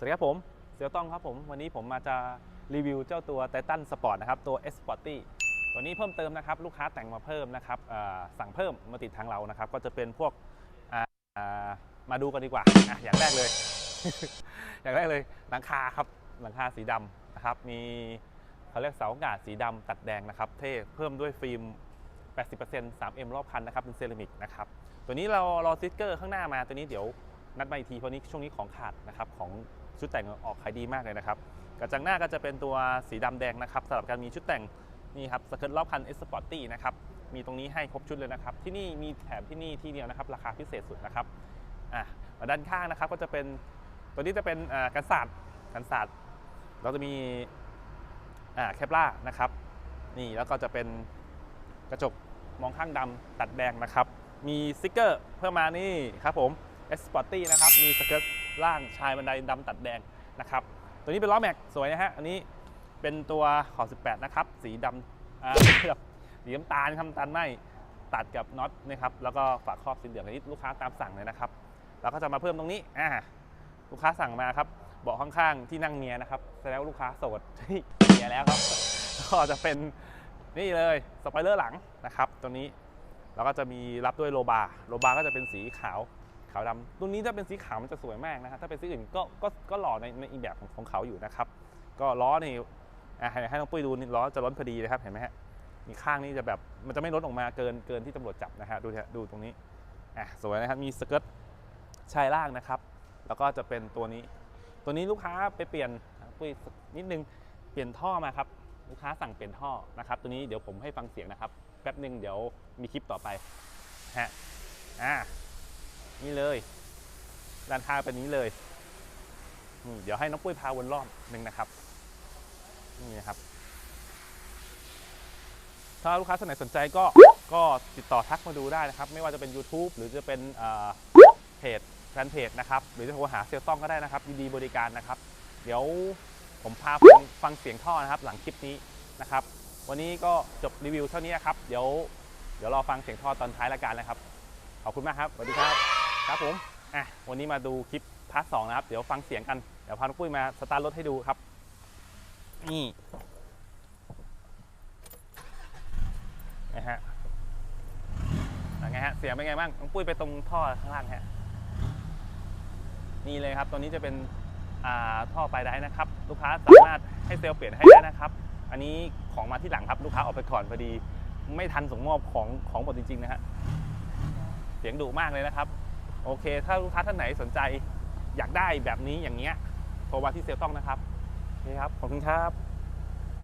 สวัสดีครับผมเซียวต้องครับผม วันนี้ผมมาจะรีวิวเจ้าตัวไททันสปอร์ตนะครับ ตัว S Sporty ตัวนี้เพิ่มเติมนะครับ ลูกค้าแต่งมาเพิ่มนะครับสั่งเพิ่มมาติดทางเรานะครับ ก็จะเป็นพวกมาดูกันดีกว่าออย่างแรกเลย อย่างแรกเลยหลังคาครับหลังคาสีดำนะครับ มีเขาเรียกเสาอากาศสีดำตัดแดงนะครับ เท่เพิ่มด้วยฟิล์ม 80% 3M รอบคันนะครับเป็นเซรามิกนะครับตัวนี้เรารอสติ๊กเกอร์ข้างหน้ามาตัวนี้เดี๋ยว นัดมาอีกทีเพราะนี้ช่วงนี้ของขาดนะครับของชุดแต่งออกขายดีมากเลยนะครับกระจังหน้าก็จะเป็นตัวสีดำแดงนะครับสำหรับการมีชุดแต่งนี่ครับสเกิร์ตรอบคัน S Sporty นะครับมีตรงนี้ให้ครบชุดเลยนะครับ ที่นี่มีแถมที่นี่ที่เดียวนะครับ ราคาพิเศษสุดนะครับอะมาด้านข้างนะครับก็จะเป็นตัวนี้จะเป็นกันศาสตร์กันศาสตร์เราจะมีอ่าแคปล่านะครับนี่แล้วก็จะเป็นกระจกมองข้างดำตัดแดงนะครับ มีสติกเกอร์เพิ่มมานี่ครับผม S Sporty นะครับ มีสเกิร์ตล่างชายบันไดดำตัดแดงนะครับ ตัวนี้เป็นล้อแม็กสวยนะฮะ อันนี้เป็นตัวขอบ18 นะครับ สีดำอ่าสีน้ำตาลทำตาลไหมตัดกับน็อตนะครับ แล้วก็ฝาครอบสีเหลืองอันนี้ลูกค้าตามสั่งเลยนะครับ เราก็จะมาเพิ่มตรงนี้อ่าลูกค้าสั่งมาครับเบาะข้างๆที่นั่งเมียนะครับแสดงว่าลูกค้าโสดเมียแล้วครับก็จะเป็นนี่เลยสไปเลอร์หลังนะครับ ตัวนี้แล้วก็จะมีรับด้วยโลบาร์โลบาร์ก็จะเป็นสีขาว ขาวดำตัวนี้ถ้าเป็นสีขาวมันจะสวยมากนะครับถ้าเป็นสีอื่นก็ก็ก็หล่อในในอีกแบบของของเขาอยู่นะครับ ก็ล้อนี่ให้ให้น้องปุ้ยดูนี่ล้อจะล้นพอดีเลยครับเห็นไหมฮะมีข้างนี่จะแบบมันจะไม่ล้นออกมาเกินเกินที่ตำรวจจับนะฮะดูดูตรงนี้อะสวยนะครับมีสเกิร์ตชายล่างนะครับ แล้วก็จะเป็นตัวนี้ ตัวนี้ลูกค้าไปเปลี่ยนปุ้ยนิดนึงเปลี่ยนท่อมาครับลูกค้าสั่งเปลี่ยนท่อนะครับ ตัวนี้เดี๋ยวผมให้ฟังเสียงนะครับแป๊บหนึ่งเดี๋ยวมีคลิปต่อไปฮะอ่า นี่เลย ด้านข้างเป็นนี้เลยนี่เดี๋ยวให้น้องปุ้ยพาวนรอบหนึ่งนะครับ นี่นะครับ ถ้าลูกค้าท่านไหนสนใจก็ก็ติดต่อทักมาดูได้นะครับ ไม่ว่าจะเป็น YouTube หรือจะเป็นเพจแฟนเพจนะครับ หรือจะโทรหาเซลต้องก็ได้นะครับยินดีบริการนะครับ เดี๋ยวผมพาฟังฟังเสียงท่อนะครับ หลังคลิปนี้นะครับ วันนี้ก็จบรีวิวเท่านี้นะครับ เดี๋ยวเดี๋ยวรอฟังเสียงท่อตอนท้ายรายการนะครับ ขอบคุณมากครับ สวัสดีครับ ครับผมอะวันนี้มาดูคลิปพาร์ทสองนะครับ เดี๋ยวฟังเสียงกัน เดี๋ยวพาน้องปุ้ยมาสตาร์ทรถให้ดูครับ นี่นะฮะเป็นไงฮะ เสียงเป็นไงบ้างน้องปุ้ยไปตรงท่อข้างล่างฮะ นี่เลยครับ ตัวนี้จะเป็นอ่าท่อปลายได้นะครับ ลูกค้าสามารถให้เซลล์เปลี่ยนให้ได้นะครับ อันนี้ของมาที่หลังครับ ลูกค้าออกไปก่อนพอดี ไม่ทันส่งมอบของของหมดจริงๆนะฮะ เสียงดุมากเลยนะครับ โอเค ถ้าลูกค้าท่านไหนสนใจอยากได้แบบนี้อย่างเงี้ยโทรมาที่เซลล์ต้องนะครับนี่ครับขอบคุณครับ